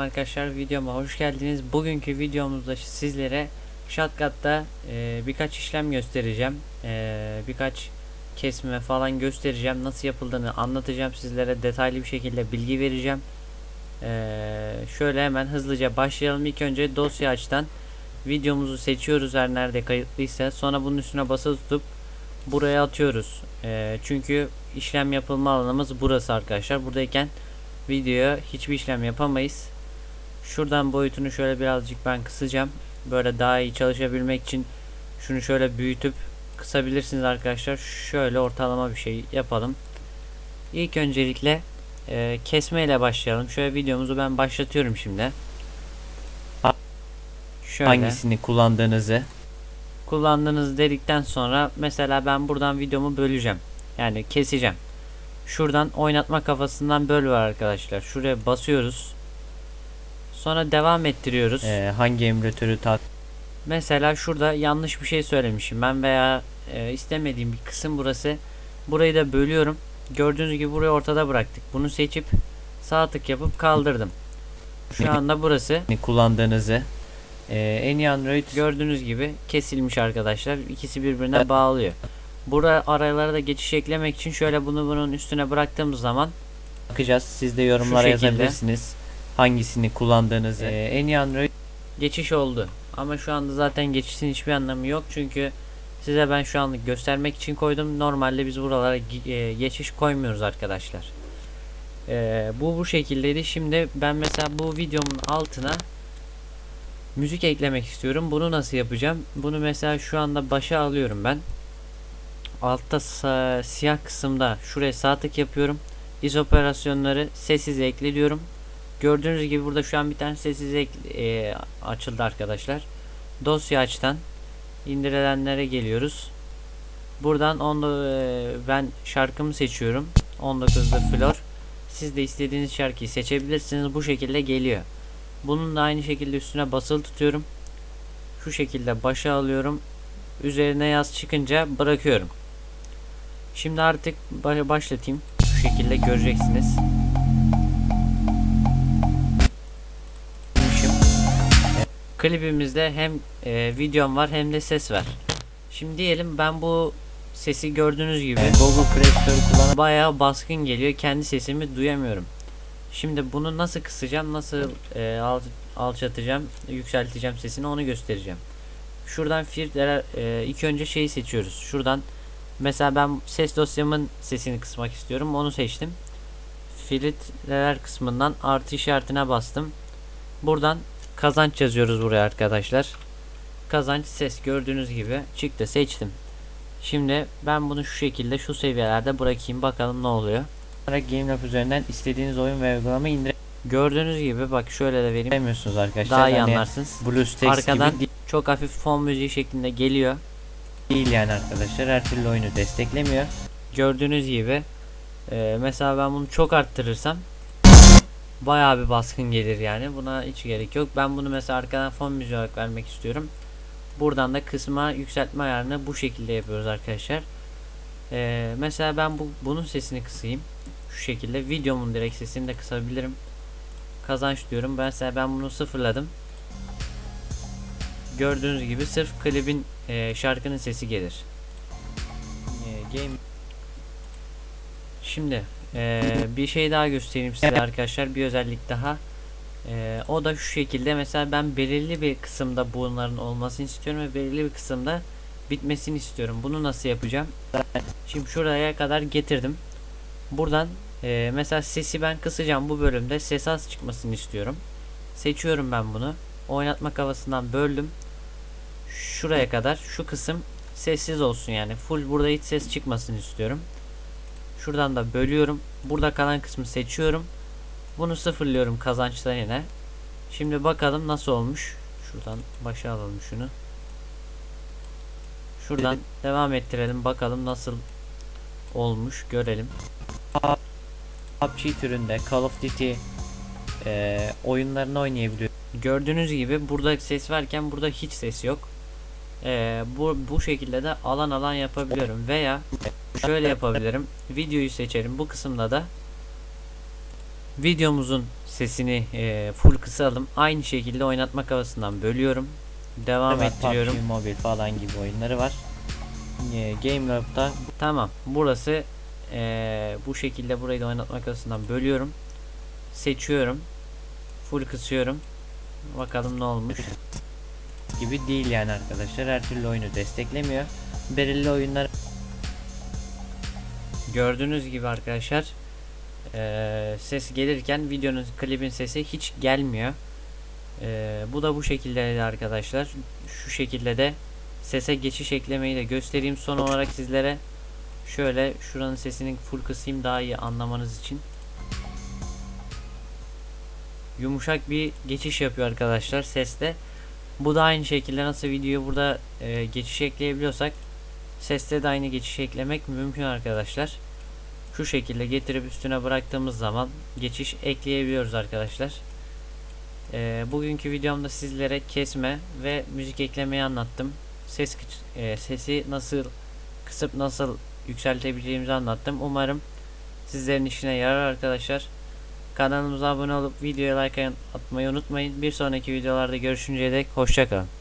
arkadaşlar videoma hoş geldiniz. Bugünkü videomuzda sizlere Shotcut'ta e, birkaç işlem göstereceğim. E, birkaç kesme falan göstereceğim. Nasıl yapıldığını anlatacağım sizlere. Detaylı bir şekilde bilgi vereceğim. E, şöyle hemen hızlıca başlayalım. İlk önce dosya açtan videomuzu seçiyoruz her nerede kayıtlıysa. Sonra bunun üstüne basılı tutup buraya atıyoruz. E, çünkü işlem yapılma alanımız burası arkadaşlar. Buradayken videoya hiçbir işlem yapamayız. Şuradan boyutunu şöyle birazcık ben kısacağım. Böyle daha iyi çalışabilmek için şunu şöyle büyütüp kısabilirsiniz arkadaşlar. Şöyle ortalama bir şey yapalım. İlk öncelikle e, kesme ile başlayalım. Şöyle videomuzu ben başlatıyorum şimdi. Şöyle hangisini kullandığınızı kullandığınız dedikten sonra mesela ben buradan videomu böleceğim. Yani keseceğim. Şuradan oynatma kafasından böl var arkadaşlar. Şuraya basıyoruz. Sonra devam ettiriyoruz. e, hangi emülatörü tak Mesela şurada yanlış bir şey söylemişim ben veya e, istemediğim bir kısım burası. Burayı da bölüyorum. Gördüğünüz gibi burayı ortada bıraktık. Bunu seçip sağ tık yapıp kaldırdım. Şu anda burası kullandığınızı e, en iyi Android gördüğünüz gibi kesilmiş arkadaşlar. İkisi birbirine bağlıyor. Burada aralara da geçiş eklemek için şöyle bunu bunun üstüne bıraktığımız zaman bakacağız. Siz de yorumlara yazabilirsiniz. Hangisini kullandığınızı. E, en iyi Android geçiş oldu. Ama şu anda zaten geçişin hiçbir anlamı yok. Çünkü size ben şu anlık göstermek için koydum. Normalde biz buralara e, geçiş koymuyoruz arkadaşlar. E, bu bu şekildeydi. Şimdi ben mesela bu videomun altına müzik eklemek istiyorum. Bunu nasıl yapacağım? Bunu mesela şu anda başa alıyorum ben. Altta siyah kısımda şuraya sağ tık yapıyorum. İz operasyonları sessiz ekle diyorum. Gördüğünüz gibi burada şu an bir tane sessiz ek- e, açıldı arkadaşlar. Dosya açtan indirilenlere geliyoruz. Buradan onda e, ben şarkımı seçiyorum. 19'da Flor. Siz de istediğiniz şarkıyı seçebilirsiniz. Bu şekilde geliyor. Bunun da aynı şekilde üstüne basılı tutuyorum. Şu şekilde başa alıyorum. Üzerine yaz çıkınca bırakıyorum. Şimdi artık ba- başlatayım. Şu şekilde göreceksiniz. Klibimizde hem e, videom var hem de ses var. Şimdi diyelim ben bu sesi gördüğünüz gibi Google Play Store kullanıp bayağı baskın geliyor. Kendi sesimi duyamıyorum. Şimdi bunu nasıl kısacağım, nasıl e, al- alçatacağım, yükselteceğim sesini onu göstereceğim. Şuradan filtreler e, ilk önce şeyi seçiyoruz. Şuradan mesela ben ses dosyamın sesini kısmak istiyorum. Onu seçtim. Filtreler kısmından artı işaretine bastım. Buradan kazanç yazıyoruz buraya arkadaşlar. Kazanç ses gördüğünüz gibi çıktı seçtim. Şimdi ben bunu şu şekilde şu seviyelerde bırakayım bakalım ne oluyor. olarak GameLab üzerinden istediğiniz oyun ve uygulama Gördüğünüz gibi bak şöyle de vereyim. indiremiyorsunuz arkadaşlar. Daha iyi Hani anlarsınız. BlueStacks Arkadan gibi çok hafif fon müziği şeklinde geliyor. değil yani arkadaşlar. Her türlü oyunu desteklemiyor. Gördüğünüz gibi e, mesela ben bunu çok arttırırsam bayağı bir baskın gelir yani. Buna hiç gerek yok. Ben bunu mesela arkadan fon müziği olarak vermek istiyorum. Buradan da kısma yükseltme ayarını bu şekilde yapıyoruz arkadaşlar. E, mesela ben bu bunun sesini kısayım. Şu şekilde videomun direkt sesini de kısabilirim. Kazanç diyorum. Ben mesela ben bunu sıfırladım. Gördüğünüz gibi sırf klibin e, şarkının sesi gelir. E, game Şimdi eee, bir şey daha göstereyim size arkadaşlar bir özellik daha. Eee, o da şu şekilde mesela ben belirli bir kısımda bunların olmasını istiyorum ve belirli bir kısımda bitmesini istiyorum. Bunu nasıl yapacağım? Şimdi şuraya kadar getirdim. Buradan eee, mesela sesi ben kısacağım bu bölümde ses az çıkmasını istiyorum. Seçiyorum ben bunu. Oynatma havasından böldüm. Şuraya kadar şu kısım sessiz olsun yani. Full burada hiç ses çıkmasını istiyorum Şuradan da bölüyorum. Burada kalan kısmı seçiyorum. Bunu sıfırlıyorum kazançtan yine. Şimdi bakalım nasıl olmuş. Şuradan başa alalım şunu. Şuradan devam ettirelim. Bakalım nasıl olmuş görelim. PUBG türünde Call of Duty e, oyunlarını oynayabiliyor. Gördüğünüz gibi burada ses varken burada hiç ses yok. Ee, bu, bu şekilde de alan alan yapabiliyorum veya şöyle yapabilirim. Videoyu seçerim. Bu kısımda da videomuzun sesini e, full kısalım. Aynı şekilde oynatma havasından bölüyorum. Devam Evet, ettiriyorum. PUBG Mobile falan gibi oyunları var. E, GameLab'da Tamam. Burası eee, bu şekilde burayı da oynatma kasasından bölüyorum. Seçiyorum. Full kısıyorum. Bakalım ne olmuş. gibi değil yani arkadaşlar. Her türlü oyunu desteklemiyor. Belirli oyunlar Gördüğünüz gibi arkadaşlar eee, ses gelirken videonun klibin sesi hiç gelmiyor. Eee, bu da bu şekilde arkadaşlar. Şu şekilde de sese geçiş eklemeyi de göstereyim. Son olarak sizlere şöyle şuranın sesini full kısayım daha iyi anlamanız için. Yumuşak bir geçiş yapıyor arkadaşlar seste. Bu da aynı şekilde nasıl videoyu burada e, geçiş ekleyebiliyorsak seste de aynı geçiş eklemek mümkün arkadaşlar. Şu şekilde getirip üstüne bıraktığımız zaman geçiş ekleyebiliyoruz arkadaşlar. E, bugünkü videomda sizlere kesme ve müzik eklemeyi anlattım. Ses e, sesi nasıl kısıp nasıl yükseltebileceğimizi anlattım. Umarım sizlerin işine yarar arkadaşlar. Kanalımıza abone olup videoya like atmayı unutmayın. Bir sonraki videolarda görüşünceye dek hoşçakalın.